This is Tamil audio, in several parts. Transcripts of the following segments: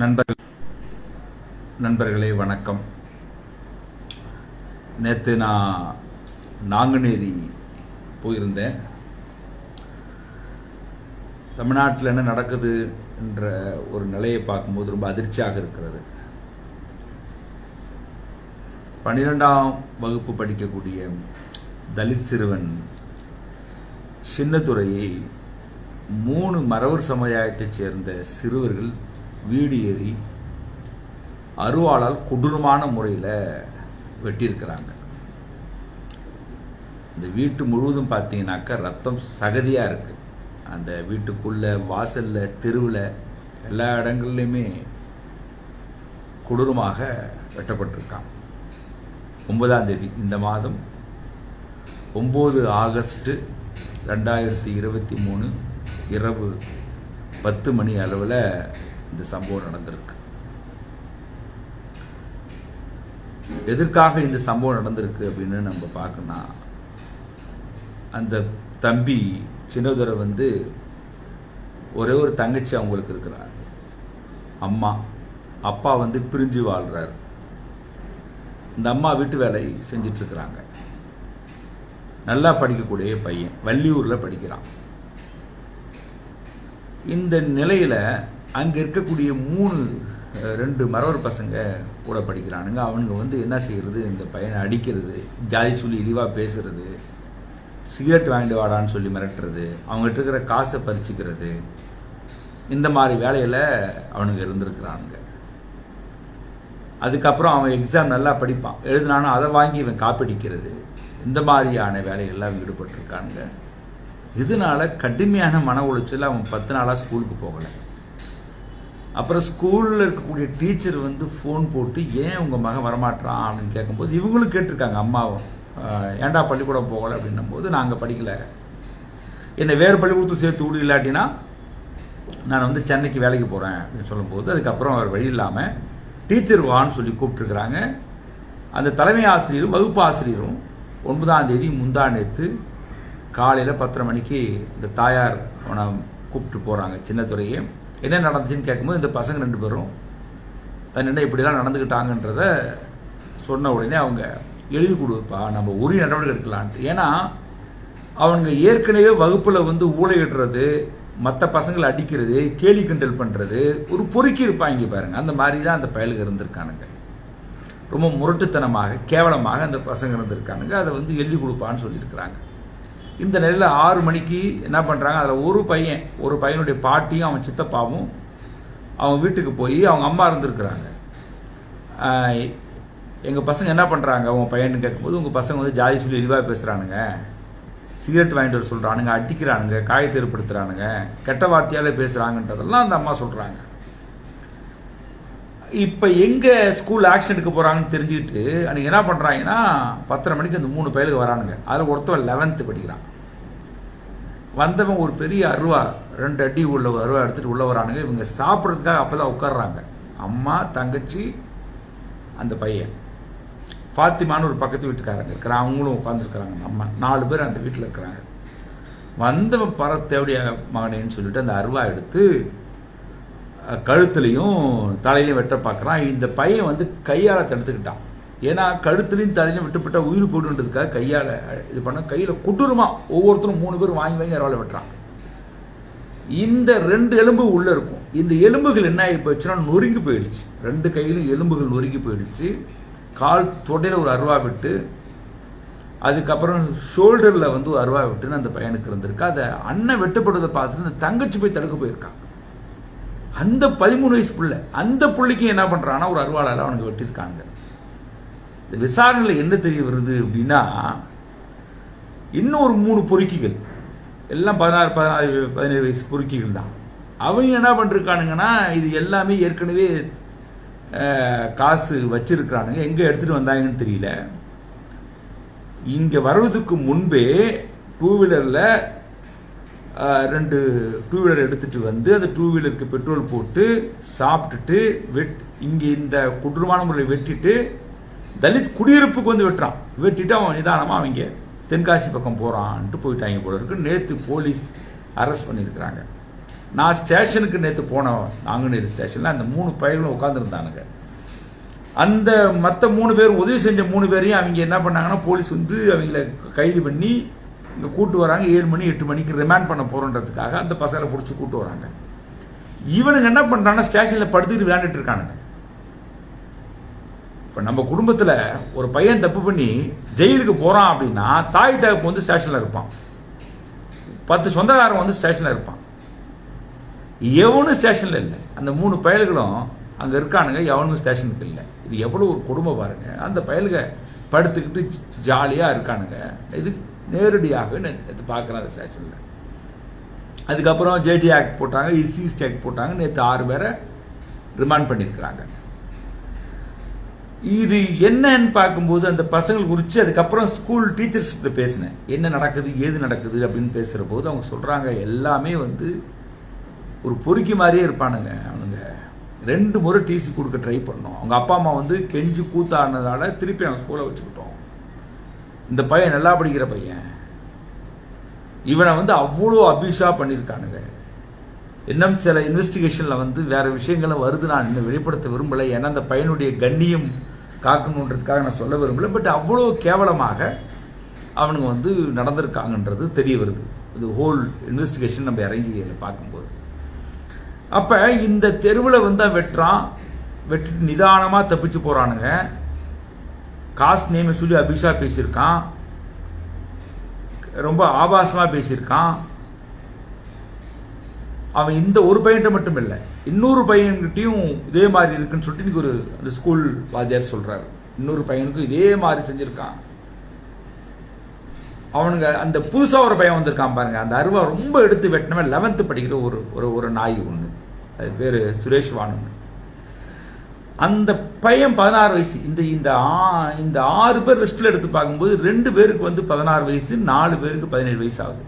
நண்பர் நண்பர்களே வணக்கம். நேற்று நான் நாங்குநேரி போயிருந்தேன். தமிழ்நாட்டில் என்ன நடக்குது என்ற ஒரு நிலையை பார்க்கும்போது ரொம்ப அதிர்ச்சியாக இருக்கிறது. பன்னிரெண்டாம் வகுப்பு படிக்கக்கூடிய தலித் சிறுவன் சின்னத்துறையை மூணு மறவர் சமுதாயத்தைச் சேர்ந்த சிறுவர்கள் வீடு ஏறி அருவாளால் கொடூரமான முறையில் வெட்டியிருக்கிறாங்க. இந்த வீட்டு முழுவதும் பார்த்தீங்கன்னாக்கா ரத்தம் சகதியாக இருக்குது அந்த வீட்டுக்குள்ள வாசலில் தெருவில் எல்லா இடங்கள்லையுமே கொடூரமாக வெட்டப்பட்டிருக்கான் ஒன்பதாம் தேதி இந்த மாதம் ஒம்பது ஆகஸ்ட்டு ரெண்டாயிரத்தி இருபத்தி மூணு இரவு பத்து மணி அளவில் இந்த சம்பவம் நடந்திருக்கு. எதற்காக இந்த சம்பவம் நடந்திருக்கு அப்படின்னு நம்ம பார்க்கணும் அந்த தம்பி சின்னதுரை வந்து ஒரே ஒரு தங்கச்சி அவங்களுக்கு இருக்கிறார். அம்மா அப்பா வந்து பிரிஞ்சு வாழ்கிறார் இந்த அம்மா வீட்டு வேலை செஞ்சிட்டு இருக்கிறாங்க நல்லா படிக்கக்கூடிய பையன் வள்ளியூரில் படிக்கிறான். இந்த நிலையில் அங்கே இருக்கக்கூடிய மூணு ரெண்டு மரவர் பசங்க கூட படிக்கிறானுங்க. அவனுங்க வந்து என்ன செய்கிறது இந்த பையனை அடிக்கிறது ஜாதி சொல்லி இழிவாக பேசுறது சிகரெட் வாங்கிட்டு வாடான்னு சொல்லி மிரட்டுறது அவங்ககிட்ட இருக்கிற காசை பறிச்சுக்கிறது இந்த மாதிரி வேலையில் அவனுங்க இருந்திருக்கிறானுங்க. அதுக்கப்புறம் அவன் எக்ஸாம் நல்லா படிப்பான். எழுதினானோ அதை வாங்கி இவன் காப்பிடிக்கிறது. இந்த மாதிரியான வேலைகள்லாம் ஈடுபட்டிருக்கானுங்க. இதனால கடுமையான மன உளைச்சல் அவன் பத்து நாளாக ஸ்கூலுக்கு போகலை. அப்புறம் ஸ்கூலில் இருக்கக்கூடிய டீச்சர் வந்து ஃபோன் போட்டு ஏன் உங்கள் மகன் வரமாட்டான் அப்படின்னு கேட்கும்போது இவங்களும் கேட்டிருக்காங்க அம்மாவும். ஏன்டா பள்ளிக்கூடம் போகலை? அப்படின்னும் போது நாங்கள் படிக்கலை. என்னை வேறு பள்ளிக்கூடத்தில் சேர்த்து விடு இல்லாட்டினா நான் வந்து சென்னைக்கு வேலைக்கு போகிறேன் அப்படின்னு சொல்லும்போது அதுக்கப்புறம் அவர் வழி இல்லாமல் டீச்சர் வான்னு சொல்லி கூப்பிட்டுருக்குறாங்க. அந்த தலைமை ஆசிரியரும் வகுப்பு ஆசிரியரும் ஒன்பதாம் தேதி முந்தா நேற்று காலையில் பத்தரை மணிக்கு இந்த தாயார் அவனை கூப்பிட்டு போகிறாங்க சின்னத்துறையே. என்ன நடந்துச்சுன்னு கேட்கும்போது இந்த பசங்க ரெண்டு பேரும் தன்னிடம் இப்படிலாம் நடந்துக்கிட்டாங்கன்றத சொன்ன உடனே அவங்க எழுதி கொடுப்பா நம்ம உரிய நடவடிக்கை எடுக்கலான்ட்டு. ஏன்னா அவங்க ஏற்கனவே வகுப்பில் வந்து ஊழையிடுறது மற்ற பசங்களை அடிக்கிறது கேலி கிண்டல் பண்ணுறது ஒரு பொறுக்கி இருப்பாங்க பாருங்க. அந்த மாதிரி தான் அந்த பயலுக்கு இருந்திருக்கானுங்க. ரொம்ப முரட்டுத்தனமாக கேவலமாக அந்த பசங்க இருந்திருக்கானுங்க. அதை வந்து எழுதி கொடுப்பான்னு சொல்லியிருக்கிறாங்க. இந்த நிலையில் ஆறு மணிக்கு என்ன பண்ணுறாங்க அதில் ஒரு பையன் ஒரு பையனுடைய பாட்டியும் அவன் சித்தப்பாவும் அவங்க வீட்டுக்கு போய் அவங்க அம்மா இருந்திருக்கிறாங்க. எங்கள் பசங்க என்ன பண்ணுறாங்க உங்கள் பையன் கேட்கும்போது உங்கள் பசங்க வந்து ஜாதி சொல்லி இழிவாக பேசுகிறானுங்க சிகரெட் வாங்கிட்டு வர சொல்கிறானுங்க அடிக்கிறானுங்க காயத்தை ஏற்படுத்துகிறானுங்க கெட்ட வார்த்தையால் பேசுகிறாங்கன்றதெல்லாம் அந்த அம்மா சொல்கிறாங்க இப்போ எங்கே ஸ்கூல் ஆக்ஷன் எடுக்க போகிறாங்கன்னு தெரிஞ்சுக்கிட்டு அன்றைக்கி என்ன பண்ணுறாங்கன்னா பத்தரை மணிக்கு அந்த மூணு பயலுக்கு வரானுங்க. அதில் ஒருத்தவன் லெவன்த்து படிக்கிறான். வந்தவன் ஒரு பெரிய அருவா ரெண்டு அடி உள்ள அருவா எடுத்துகிட்டு உள்ளே வரானுங்க. இவங்க சாப்பிட்றதுக்காக அப்போ தான் உட்காடுறாங்க அம்மா தங்கச்சி அந்த பையன். ஃபாத்திமான்னு ஒரு பக்கத்து வீட்டுக்காரங்க இருக்கிற அவங்களும் உட்காந்துருக்குறாங்க நம்ம நாலு பேர் அந்த வீட்டில் இருக்கிறாங்க. வந்தவன் பர தேவடிய மகனேன்னு சொல்லிட்டு அந்த அருவா எடுத்து கழுத்துலையும் தலையிலையும் வெட்ட பார்க்குறான். இந்த பையன் வந்து கையால் தடுத்துக்கிட்டான். ஏன்னா கழுத்துலையும் தலையிலையும் விட்டுப்பட்ட உயிர் போடுன்றதுக்காக கையால் இது பண்ண கையில் குட்டுருமா ஒவ்வொருத்தரும் மூணு பேர் வாங்கி வாங்கி அறவாலை வெட்டுறான். இந்த ரெண்டு எலும்பு உள்ளே இருக்கும். இந்த எலும்புகள் என்ன ஆகி போயிடுச்சுன்னா நொறுங்கி போயிடுச்சு. ரெண்டு கையிலும் எலும்புகள் நொறுங்கி போயிடுச்சு. கால் தொடையில ஒரு அருவா விட்டு அதுக்கப்புறம் ஷோல்டரில் வந்து ஒரு அருவா விட்டுன்னு அந்த பையனுக்கு இருந்திருக்கு. அதை அண்ணன் வெட்டப்படுவதை பார்த்துட்டு அந்த தங்கச்சி போய் தடுக்க போயிருக்கான். அந்த பதிமூணு வயசு பிள்ளை அந்த புள்ளைக்கும் என்ன பண்ணுறான்னா ஒரு அருவாளால் அவனுக்கு வெட்டியிருக்காங்க இந்த விசாரணையில் என்ன தெரிய வருது அப்படின்னா இன்னும் ஒரு மூணு பொறுக்கிகள் எல்லாம் பதினாறு பதினாறு பதினேழு வயசு பொறுக்கிகள் தான். அவங்க என்ன பண்ணிருக்கானுங்கன்னா இது எல்லாமே ஏற்கனவே காசு வச்சிருக்கிறானுங்க. எங்கே எடுத்துகிட்டு வந்தாங்கன்னு தெரியல. இங்கே வர்றதுக்கு முன்பே டூ வீலரில் ரெண்டு டூ வீலர் எடுத்துட்டு வந்து அந்த டூ வீலருக்கு பெட்ரோல் போட்டு சாப்பிட்டுட்டு வெட் இங்கே இந்த கொடூரமான முறையில் வெட்டிட்டு தலித் குடியிருப்புக்கு வந்து வெட்டுறான். வெட்டிட்டு அவன் நிதானமாக அவங்க தென்காசி பக்கம் போகிறான்ட்டு போயிட்டாங்க போல இருக்கு. நேற்று போலீஸ் அரெஸ்ட் பண்ணியிருக்கிறாங்க. நான் ஸ்டேஷனுக்கு நேற்று போனேன் நாங்குநேரி ஸ்டேஷனில் அந்த மூணு பயிர்களும் உட்காந்துருந்தானுங்க அந்த மற்ற மூணு பேர் உதவி செஞ்ச மூணு பேரையும் அவங்க என்ன பண்ணாங்கன்னா போலீஸ் வந்து அவங்கள கைது பண்ணி இங்கே கூட்டு வராங்க ஏழு மணி எட்டு மணிக்கு ரிமாண்ட் பண்ண போகிறோன்றதுக்காக அந்த பசங்களை பிடிச்சி கூட்டு வராங்க. இவனுங்க என்ன பண்ணுறான்னா ஸ்டேஷனில் படுத்துட்டு விளையாண்டுட்டு இருக்கானுங்க. இப்போ நம்ம குடும்பத்தில் ஒரு பையன் தப்பு பண்ணி ஜெயிலுக்கு போகிறான் அப்படின்னா தாய் தகப்பு வந்து ஸ்டேஷனில் இருப்பான். பத்து சொந்தக்காரன் வந்து ஸ்டேஷனில் இருப்பான். எவனும் ஸ்டேஷனில் இல்லை. அந்த மூணு பயல்களும் அங்கே இருக்கானுங்க எவனும் ஸ்டேஷனுக்கு இல்லை. இது எவ்வளோ ஒரு குடும்பம் பாருங்க. அந்த பயலுக படுத்துக்கிட்டு ஜாலியாக இருக்கானுங்க. இது நேரடியாக நேற்று பார்க்குறேன் அந்த ஸ்டேஷனில் அதுக்கப்புறம் ஜேடி ஆக்ட் போட்டாங்க இசிஸ்ட் ஆக்ட் போட்டாங்க நேற்று ஆறு பேரை ரிமாண்ட் பண்ணியிருக்கிறாங்க இது என்னன்னு பார்க்கும்போது அந்த பசங்கள் குறித்து அதுக்கப்புறம் ஸ்கூல் டீச்சர்ஸ் கிட்ட பேசினேன். என்ன நடக்குது ஏது நடக்குது அப்படின்னு பேசுகிற போது அவங்க சொல்கிறாங்க எல்லாமே வந்து ஒரு பொறுக்கி மாதிரியே இருப்பானுங்க. அவனுங்க ரெண்டு முறை டிசி கொடுக்க ட்ரை பண்ணோம். அவங்க அப்பா அம்மா வந்து கெஞ்சு கூத்தாடினதால திருப்பி அவங்க ஸ்கூலை வச்சுக்கிட்டோம். இந்த பையன் நல்லா படிக்கிற பையன். இவனை வந்து அவ்வளோ அபியூஸாக பண்ணியிருக்கானுங்க இன்னும் சில இன்வெஸ்டிகேஷனில் வந்து வேறு விஷயங்களும் வருது. நான் இன்னும் வெளிப்படுத்த விரும்பலை. ஏன்னா அந்த பையனுடைய கண்ணியம் காக்கணுன்றதுக்காக நான் சொல்ல விரும்பல. பட் அவ்வளோ கேவலமாக அவனுங்க வந்து நடந்திருக்காங்கன்றது தெரிய வருது. இது ஹோல் இன்வெஸ்டிகேஷன் நம்ம இறங்கி பார்க்கும்போது. அப்போ இந்த தெருவில் வந்து வெட்டுறான். வெட்டிட்டு நிதானமாக தப்பிச்சு போகிறானுங்க காஸ்ட் நேமை சொல்லி அபிஷா பேசியிருக்கான். ரொம்ப ஆபாசமாக பேசியிருக்கான். அவன் இந்த ஒரு பையன்கிட்ட மட்டும் இல்லை இன்னொரு பையன்கிட்டையும் இதே மாதிரி இருக்குன்னு சொல்லிட்டு இன்னைக்கு ஒரு அந்த ஸ்கூல் வாத்தியார் சொல்கிறாரு இன்னொரு பையனுக்கும் இதே மாதிரி செஞ்சுருக்கான். அவனுங்க அந்த புதுசாக ஒரு பையன் வந்திருக்கான் பாருங்க. அந்த அருவா ரொம்ப எடுத்து வெட்டினவன் லெவன்த்து படிக்கிற ஒரு ஒரு ஒரு நாய் ஒன்று அது பேர் சுரேஷ் வானுங்க அந்த பையன் பதினாறு வயசு. இந்த இந்த ஆ- இந்த ஆறு பேர் லிஸ்ட்டில் எடுத்து பார்க்கும்போது ரெண்டு பேருக்கு வந்து பதினாறு வயசு நாலு பேருக்கு பதினேழு வயசு ஆகுது.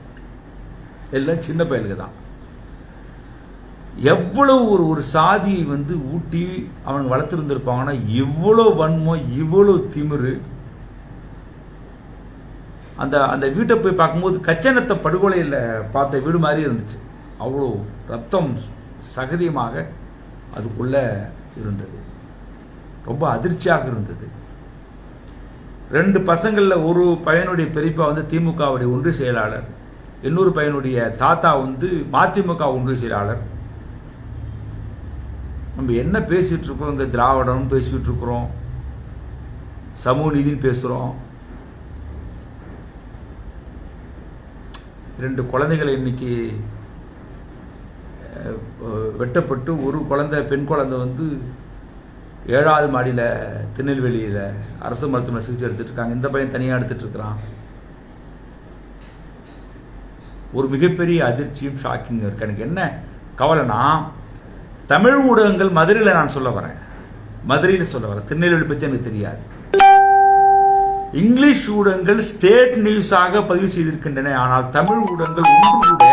எல்லாம் சின்ன பயலுக்கு தான். எவ்வளவு ஒரு ஒரு சாதியை வந்து ஊட்டி அவன் வளர்த்துருந்துருப்பாங்கன்னா இவ்வளோ வன்மம் இவ்வளோ திமிரு. அந்த அந்த வீட்டை போய் பார்க்கும்போது கச்சனத்தை படுகொலையில் பார்த்த வீடு மாதிரி இருந்துச்சு. அவ்வளோ ரத்தம் சகதியமாக அதுக்குள்ளே இருந்தது. ரொம்ப அதிர்ச்சியாக இருந்தது. ரெண்டு பசங்களில் ஒரு பையனுடைய பெரியப்பா வந்து திமுகவுடைய ஒன்று செயலாளர். இன்னொரு பையனுடைய தாத்தா வந்து மதிமுக ஒன்று செயலாளர். நம்ம என்ன பேசிகிட்டு இருக்கோம்? இங்கே திராவிடம்னு பேசிகிட்டு இருக்கிறோம். சமூக நீதினு பேசுகிறோம் ரெண்டு குழந்தைகள் இன்னைக்கு வெட்டப்பட்டு ஒரு குழந்தை பெண் குழந்தை வந்து ஏழாவது மாடியில் திருநெல்வேலியில் அரசு மருத்துவமனை சிகிச்சை எடுத்துட்டு இருக்காங்க. இந்த பையன் தனியாக எடுத்துகிட்டு இருக்கிறான். ஒரு மிகப்பெரிய அதிர்ச்சியும் ஷாக்கிங் இருக்கு. எனக்கு என்ன கவலைனா தமிழ் ஊடகங்கள் மதுரையில் நான் சொல்ல வரேன். மதுரையில் சொல்ல வரேன். திருநெல்வேலி பற்றி எனக்கு தெரியாது. இங்கிலீஷ் ஊடகங்கள் ஸ்டேட் நியூஸாக பதிவு செய்திருக்கின்றன. ஆனால் தமிழ் ஊடகங்கள் ஒன்று கூட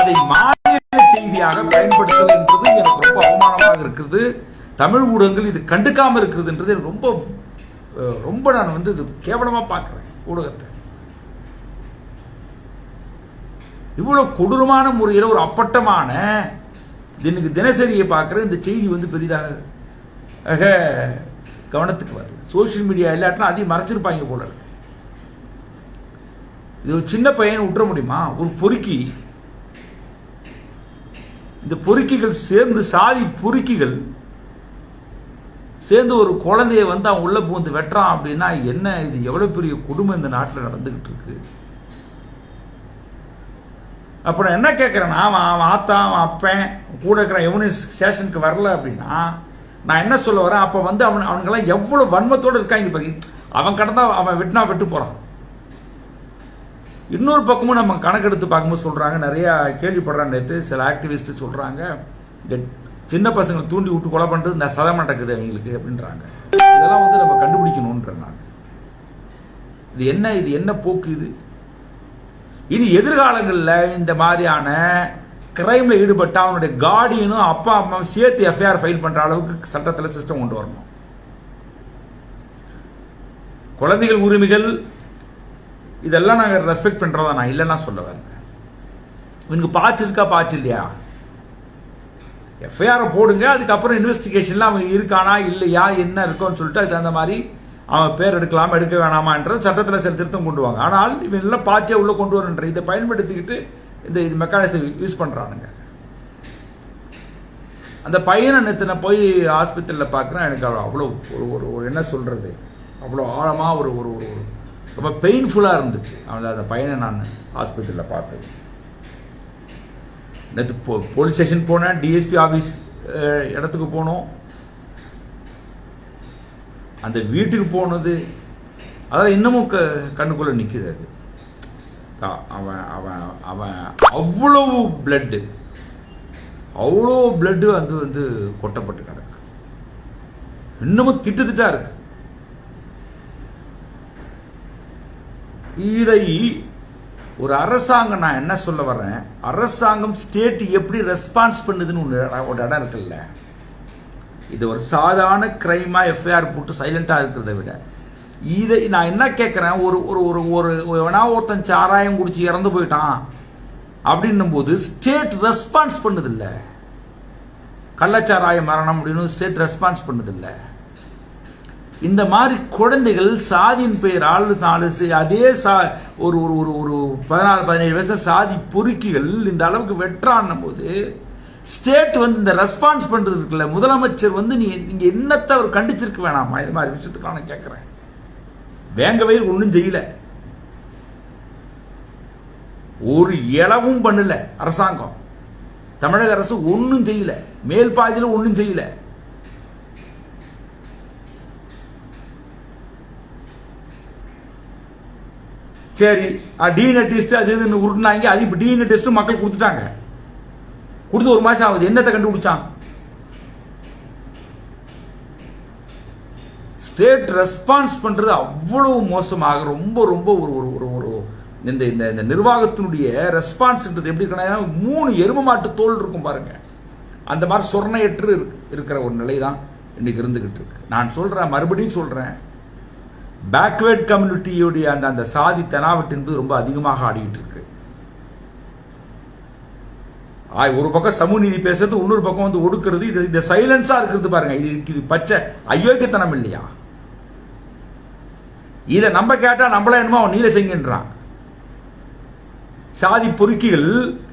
அதை மாநில செய்தியாக பயன்படுத்துவது என்பது எனக்கு ரொம்ப அவமானமாக இருக்கிறது. தமிழ் ஊடகங்கள் இது கண்டுக்காமல் இருக்கிறதுன்றது ரொம்ப ரொம்ப நான் வந்து இது கேவலமாக பார்க்குறேன் ஊடகத்தை. இவ்வளோ கொடூரமான முறையில் ஒரு அப்பட்டமான தினக்கு தினசரியை பார்க்குற இந்த செய்தி வந்து பெரிதாக ஆக, கவனத்துக்கு வரல. சோஷியல் மீடியா இல்லாட்டினா அதையும் மறைச்சிருப்பாங்க போல இருக்கு. இது ஒரு சின்ன பையனை விட்டுற முடியுமா? ஒரு பொறுக்கி. இந்த பொறுக்கிகள் சேர்ந்து சாதி பொறுக்கிகள் சேர்ந்து ஒரு குழந்தைய வந்து அவன் உள்ளே பூந்து வெட்டுறான் அப்படின்னா என்ன? இது எவ்வளோ பெரிய குடும்பம் இந்த நாட்டில் நடந்துக்கிட்டு இருக்கு. அப்போ நான் என்ன கேட்குறேன்னா அவன் அவன் ஆத்தா அவன் அப்பன் கூட இருக்கிற எவனும் ஸ்டேஷனுக்கு வரல அப்படின்னா நான் என்ன சொல்ல வரேன்? அப்போ வந்து அவன் அவனுங்கெல்லாம் எவ்வளோ வன்மத்தோடு இருக்காங்க பாரு அவன் கடந்தா அவன் வெட்டினா வெட்டு போகிறான் இன்னொரு பக்கமும் நம்ம கணக்கெடுத்து பார்க்கும்போது சொல்கிறாங்க நிறையா கேள்விப்படுறாங்க நேற்று சில ஆக்டிவிஸ்ட் சொல்கிறாங்க சின்ன பசங்களை தூண்டி விட்டு கொலை பண்ணுறது இந்த சதம் நடக்குது அவங்களுக்கு அப்படின்றாங்க. இதெல்லாம் வந்து நம்ம கண்டுபிடிக்கணுன்றேன் நான் இது என்ன இது என்ன போக்கு இது? இனி எதிர்காலங்களில் இந்த மாதிரியான கிரைமில் ஈடுபட்ட அவனுடைய கார்டியனும் அப்பா அம்மாவும் சேர்த்து எஃப்ஐஆர் ஃபைல் பண்ணுற அளவுக்கு சட்டத்தில் சிஸ்டம் கொண்டு வரணும். குழந்தைகள் உரிமைகள் இதெல்லாம் நாங்கள் ரெஸ்பெக்ட் பண்ணுறதா நான் இல்லைன்னா சொல்ல வரேன் இவனுக்கு பாட்டு இருக்கா பாட்டு இல்லையா? எஃப்ஐஆரை போடுங்க அதுக்கப்புறம் இன்வெஸ்டிகேஷனில் அவன் இருக்கானா இல்லையா என்ன இருக்கும்னு சொல்லிட்டு அதுக்கு தகுந்த மாதிரி அவன் பேர் எடுக்கலாம் எடுக்க வேணாமான்றது சட்டத்தில் சில திருத்தம் கொண்டு வாங்க. ஆனால் இவன் எல்லாம் பார்ட்டியாக உள்ளே கொண்டு வரன்ற இதை பயன்படுத்திக்கிட்டு இந்த இது மெக்கானிசத்தை யூஸ் பண்ணுறானுங்க அந்த பையனை நேற்று நான் போய் ஆஸ்பத்திரியில் பார்க்குறேன் எனக்கு அவ்வளோ ஒரு ஒரு ஒரு என்ன சொல்கிறது அவ்வளோ ஆழமாக ஒரு ஒரு ஒரு ரொம்ப பெயின்ஃபுல்லாக இருந்துச்சு. அந்த அந்த பையனை நான் ஹாஸ்பிட்டலில் பார்த்தது. நேற்று போ போலீஸ் ஸ்டேஷன் போனேன் டிஎஸ்பி ஆஃபீஸ் இடத்துக்கு போனோம். அந்த வீட்டுக்கு போனது அதெல்லாம் இன்னமும் க கண்ணுக்குள்ளே நிற்குது அது. அவன் அவன் அவன் அவ்வளவு பிளட்டு அவ்வளோ பிளட்டு வந்து வந்து கொட்டப்பட்டு கிடக்கு இன்னமும் திட்டு திட்டா இருக்கு. இதை ஒரு அரசாங்கம் நான் என்ன சொல்ல வர்றேன்? அரசாங்கம் ஸ்டேட் எப்படி ரெஸ்பான்ஸ் பண்ணுதுன்னு ஒன்று ஒரு இடம் இருக்குல்ல. இது ஒரு சாதாரண கிரைமா எஃப்ஐஆர் போட்டு சைலண்டா இருக்கிறத விட. இதை நான் என்ன கேட்குறேன் ஒரு ஒரு ஒரு ஒரு வேணா ஒருத்தன் சாராயம் குடிச்சு இறந்து போயிட்டான் அப்படின்னும் போது ஸ்டேட் ரெஸ்பான்ஸ் பண்ணுதில்ல. கள்ளச்சாராய மரணம் அப்படின்னு ஸ்டேட் ரெஸ்பான்ஸ் பண்ணுதில்ல. இந்த மாதிரி குழந்தைகள் சாதியின் பெயரால் நாலு அதே சா ஒரு ஒரு ஒரு ஒரு பதினாறு பதினேழு வயசு சாதி பொறுக்கிகள் இந்த அளவுக்கு வெட்டுறான்னும் போது ஸ்டேட் வந்து இந்த ரெஸ்பான்ஸ் பண்ணுறது இருக்குல்ல முதலமைச்சர் வந்து நீ நீங்கள் என்னத்தை அவர் கண்டிச்சிருக்க வேணாமா? இது மாதிரி விஷயத்துக்காக நான் கேட்கிறேன் வேங்கவையில் ஒன்றும் செய்யல. ஒரு இளவும் பண்ணல அரசாங்கம். தமிழக அரசு ஒன்றும் செய்யல. மேல் பாதியில் ஒன்றும் செய்யலை. சரி டிஎன்ஏ டெஸ்ட் அது இதுன்னு உருட்டினாங்க அது இப்போ டிஎன்ஏ டெஸ்ட்டும் மக்கள் கொடுத்துட்டாங்க. கொடுத்து ஒரு மாதம் ஆகுது. என்னத்தை கண்டுபிடிச்சான்? ஸ்டேட் ரெஸ்பான்ஸ் பண்ணுறது அவ்வளவு மோசமாக ரொம்ப ரொம்ப ஒரு ஒரு ஒரு ஒரு இந்த இந்த இந்த நிர்வாகத்தினுடைய ரெஸ்பான்ஸ்ன்றது எப்படி இருக்கணும் மூணு எரும மாட்டு தோல் இருக்கும் பாருங்க. அந்த மாதிரி சொர்ணையற்று இருக்கிற ஒரு நிலை தான் இன்னைக்கு இருந்துகிட்டு இருக்கு. நான் சொல்றேன் மறுபடியும் சொல்றேன். பேக்வேர்ட் கம்யூனிட்டியுடைய அந்த அந்த சாதி தெனாவட்டு என்பது ரொம்ப அதிகமாக ஆடிக்கிட்டு இருக்கு. ஆய், ஒரு பக்கம் சமூக நீதி பேசுறது இன்னொரு பக்கம் வந்து ஒடுக்கிறது இது இந்த சைலன்ஸா இருக்கிறது பாருங்க. இது இது பச்சை அயோக்கியத்தனம் இல்லையா? இதை நம்ம கேட்டா நம்மள என்னமோ அவன் நீல செய்கின்றான் சாதி பொறுக்கிகள்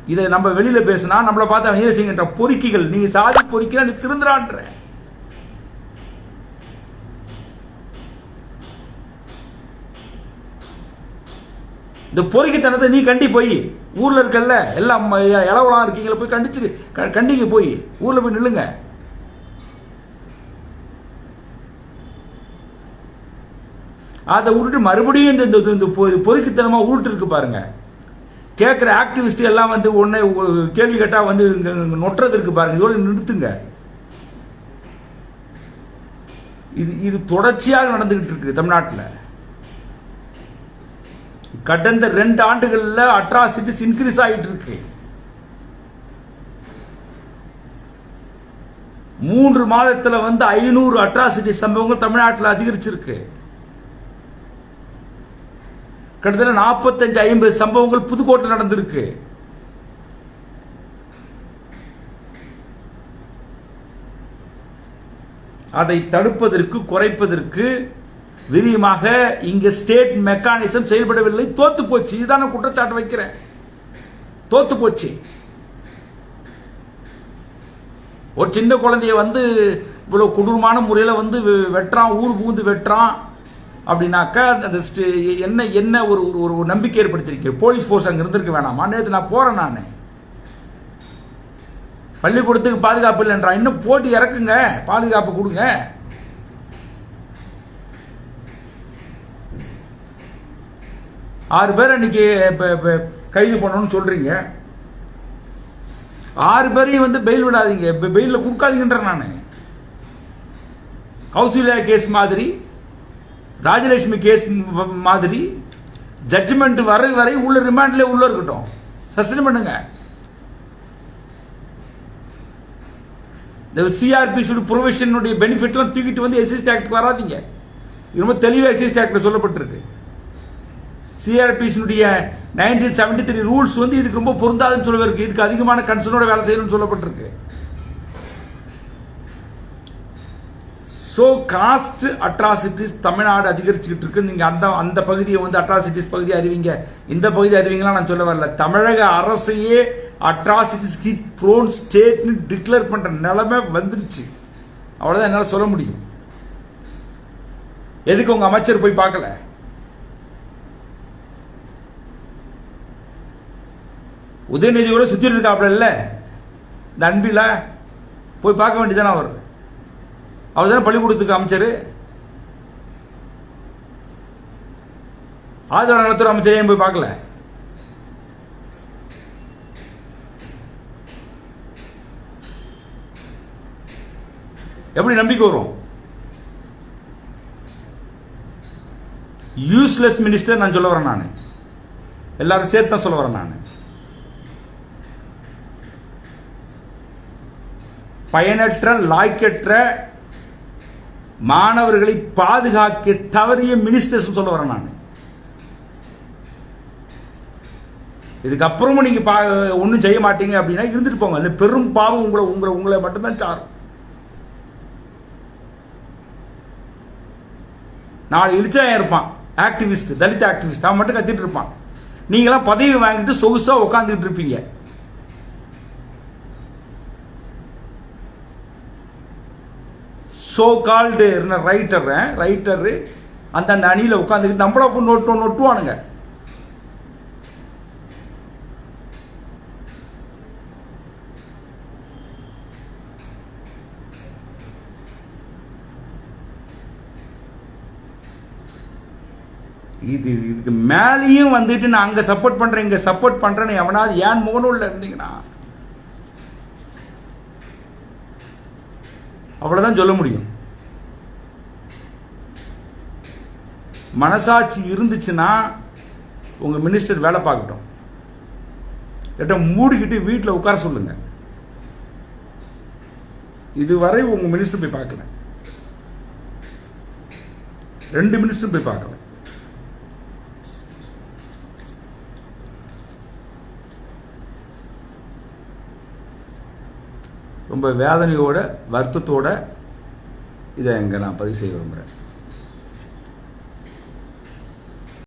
இதை நம்ம வெளியில பேசினா நம்மளை பார்த்து அவன் நீல செய்கின்ற பொறுக்கிகள் நீ சாதி பொறுக்கினா நீ திருந்துறான்ற. இந்த பொறுக்கித்தனத்தை நீ கண்டி போய். ஊரில் இருக்கல்ல எல்லாம் ம- இளவலாம் இருக்கீங்களா போய் கண்டிச்சு க- கண்டிங்க போய். ஊரில் போய் நில்லுங்க. அதை விட்டுட்டு மறுபடியும் இந்த இந்த- இந்த பொ- உருட்டு இருக்கு பாருங்க. கேட்குற ஆக்டிவிஸ்ட் எல்லாம் வந்து உடனே கேள்வி கேட்டால் வந்து நொட்டுறது இருக்கு பாருங்க. இதோட நிறுத்துங்க. இது இது தொடர்ச்சியாக நடந்துகிட்டு இருக்கு தமிழ்நாட்டில். கடந்த ரெண்டு ஆண்டுகள்ல அட்ராசிட்டிஸ் இன்க்ரீஸ் ஆகிட்டு இருக்கு மூன்று மாதத்துல வந்து ஐநூறு அட்ராசிட்டி சம்பவங்கள் தமிழ்நாட்டில் அதிகரிச்சிருக்கு. கிட்டத்தட்ட நாற்பத்தஞ்சு ஐம்பது சம்பவங்கள் புதுக்கோட்டை நடந்திருக்கு. அதை தடுப்பதற்கு குறைப்பதற்கு விரியமாக இங்க ஸ்டேட் மெக்கானிசம் செயல்படவில்லை. தோத்து போச்சு. இதுதான் குற்றச்சாட்டு வைக்கிறேன். தோத்து போச்சு. ஒரு சின்ன குழந்தைய வந்து இவ்வளவு கொடூரமான முறையில் வந்து வெ- வெட்டுறான் ஊர் புகுந்து வெட்டுறான் அப்படின்னாக்கா அந்த ஸ்டே- என்ன என்ன ஒரு ஒரு- ஒரு ஒரு நம்பிக்கை ஏற்படுத்திருக்கு போலீஸ் ஃபோர்ஸ் அங்கே இருந்திருக்க வேணாமா? நேற்று நான் போறேன் நான். பள்ளிக்கூடத்துக்கு பாதுகாப்பு இல்லைன்றான். இன்னும் போட்டி இறக்குங்க. பாதுகாப்பு கொடுங்க. ஆறு பேர் அன்னைக்கு கைது பண்ணணும்னு சொல்றீங்க. ஆறு பேரையும் வந்து பெயில் விடாதீங்க. பெயில கொடுக்காதீங்கன்றேன் நான். கௌசல்யா கேஸ் மாதிரி ராஜலட்சுமி கேஸ் மாதிரி ஜட்ஜ்மெண்ட் வர வரை உள்ள ரிமாண்ட்ல உள்ள இருக்கட்டும். சஸ்பெண்ட் பண்ணுங்க. இந்த சிஆர்பி ப்ரொவிஷனுடைய பெனிஃபிட்லாம் தூக்கிட்டு வந்து எஸ்எஸ்டி ஆக்ட் வராதீங்க. இது ரொம்ப தெளிவாக எஸ்எஸ்டி ஆக்ட்ல சொல்லப்பட்டிருக்கு. சிஆர்பிஸினுடைய நைன்டீன் செவன்டி த்ரீ ரூல்ஸ் வந்து இதுக்கு ரொம்ப பொருந்தாதுன்னு சொல்லுவதற்கு இதுக்கு அதிகமான கன்சர்னோட வேலை செய்யணும்னு சொல்லப்பட்டிருக்கு. ஸோ காஸ்ட் அட்ராசிட்டிஸ் தமிழ்நாடு அதிகரிச்சுக்கிட்டு இருக்கு. நீங்கள் அந்த அந்த பகுதியை வந்து அட்ராசிட்டிஸ் பகுதி அறிவிங்க. இந்த பகுதி அறிவிங்களாம் நான் சொல்ல வரல. தமிழக அரசையே அட்ராசிட்டிஸ் ஹிட் ப்ரோன் ஸ்டேட்னு டிக்ளேர் பண்ணுற நிலைமை வந்துருச்சு. அவ்வளோதான் என்னால் சொல்ல முடியும். எதுக்கு உங்கள் அமைச்சர் போய் பார்க்கல? உதயநிதியோட சுற்றிட்டு இருக்காப்புல இல்லை? இந்த அன்பில போய் பார்க்க வேண்டியதானே அவர். அவர் தானே பள்ளிக்கூடத்துக்கு அமைச்சர்? ஆதரவு நலத்துறை அமைச்சர் ஏன் போய் பார்க்கல? எப்படி நம்பிக்கை வரும்? யூஸ்லெஸ் மினிஸ்டர் நான் சொல்ல வரேன் நான். எல்லாரும் சேர்த்து தான் சொல்ல வரேன் நான். பயனற்ற லாய்க்கற்ற மாணவர்களை பாதுகாக்க தவறிய மினிஸ்டர்ஸ் சொல்ல வரேன் நான். இதுக்கப்புறமும் நீங்கள் பா ஒன்றும் செய்ய மாட்டீங்க அப்படின்னா இருந்துட்டு போங்க. அந்த பெரும் பாவம் உங்களை உங்களை உங்களை மட்டும்தான் சாரும். நாலு இழிச்சாயம் இருப்பான். ஆக்டிவிஸ்ட் தலித் ஆக்டிவிஸ்ட் அவன் மட்டும் கத்திட்டு இருப்பான். நீங்களாம் பதவி வாங்கிட்டு சொகுசாக உட்காந்துக்கிட்டு இருப்பீங்க. சோ கால்டு ரைட்டர் ரைட்டர் அந்த அந்த அணியில் உட்காந்துக்கிட்டு நம்மள நொட்டு நொட்டுவானுங்க. இது இதுக்கு மேலேயும் வந்துட்டு நான் அங்கே சப்போர்ட் பண்ணுறேன் இங்கே சப்போர்ட் பண்ணுறேன்னு எவனாவது ஏன் முகநூல்ல இருந்தீங்கன்னா அவ்வளோதான் சொல்ல முடியும். மனசாட்சி இருந்துச்சுன்னா உங்க மினிஸ்டர் வேலை பார்க்கட்டும். இல்லாட்ட மூடிக்கிட்டு வீட்டில் உட்கார சொல்லுங்க. இதுவரை உங்க மினிஸ்டர் போய் பார்க்கல. ரெண்டு மினிஸ்டர் போய் பார்க்கல. ரொம்ப வேதனையோட வருத்தத்தோட இதை இங்கே நான் பதிவு செய்ய விரும்புகிறேன்